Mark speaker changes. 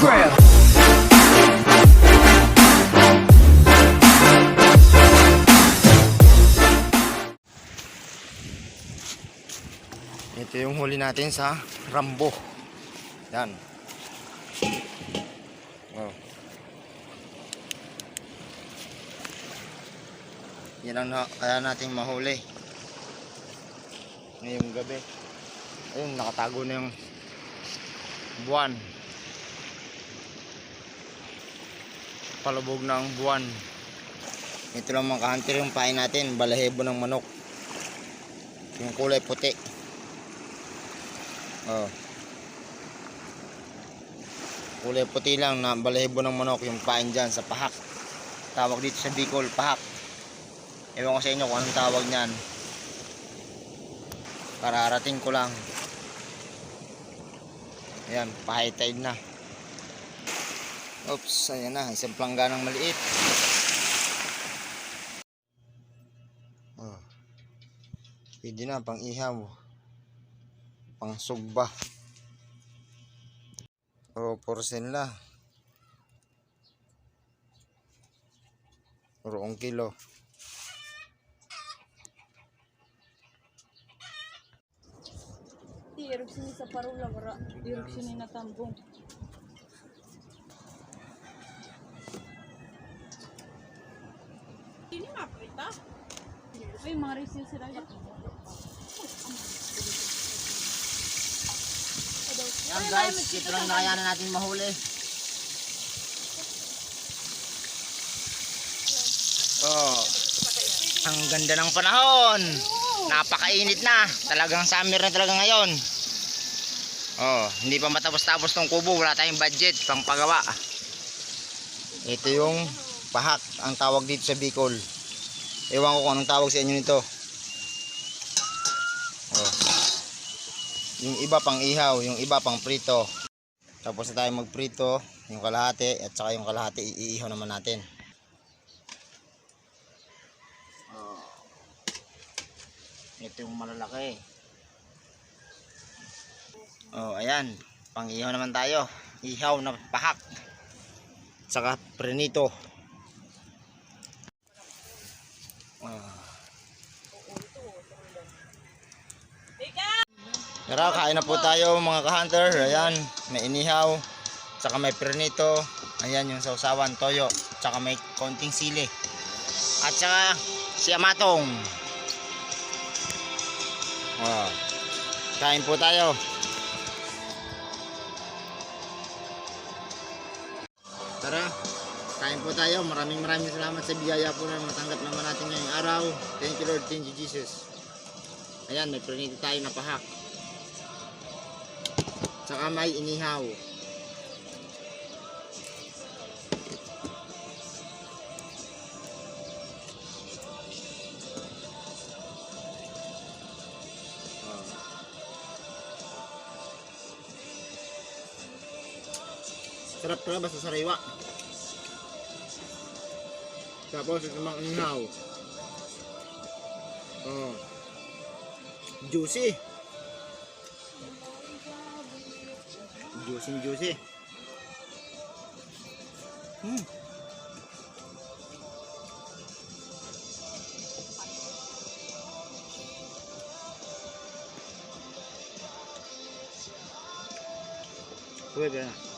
Speaker 1: grill.
Speaker 2: Ito yung huli natin sa Rambo. Yan. Oh. Yan ang na, kaya natin mahuli. Ngayong gabi. Ayun, nakatago na yung buwan. Palubog na buwan. Ito lang mga hunter yung pain natin. Balahebo ng manok. Yung kulay puti. Oh. Kulay puti lang na balahibo ng manok yung pain dyan sa pahak. Tawag dito sa Bicol, pahak. Ewan ko sa inyo kung anong tawag niyan. Kararating ko lang. Ayan, pa-high tide na. Oops, ayan na. Isang plangganang maliit. Oh. Pwede na, pang ihaw. Pang sugba. O, porsen la. Roong kilo.
Speaker 3: Irog sini sa parula, wala. Irog sini na tambong. Maprita. Ay, mga resil sila.
Speaker 2: Yan guys, ito lang nakayanan natin mahuli. Oh, ang ganda ng panahon. Napakainit na. Talagang summer na talaga ngayon. Oh, hindi pa matapos-tapos tong kubo. Wala tayong budget pang pagawa. Ito yung pahak, ang tawag dito sa Bicol. Ewan ko kung anong tawag sa inyo nito. Oh. Yung iba pang ihaw, yung iba pang prito. Tapos na tayo magprito, yung kalahati at saka yung kalahati iihaw naman natin. Oh. Ito yung malalaki. Oh, ayan. Pang ihaw naman tayo. Ihaw na pahak. Saka prenito. Tara, kain na po tayo mga ka-hunter. Ayan, may inihaw. Tsaka may pernito. Ayan yung sausawan, toyo. Tsaka may konting sili. At saka si Amatong. Oh. Kain po tayo. Tara, kain po tayo. Maraming maraming salamat sa biyaya po na matanggap naman natin ngayong araw. Thank you Lord, thank you Jesus. Ayan, may pernito tayo na pahak. Saka may inihaw. Sarap pala basta sariwa. Tapos ito mga inihaw. Oh. Juicy. Juicy juicy. Hmm. Pwede na.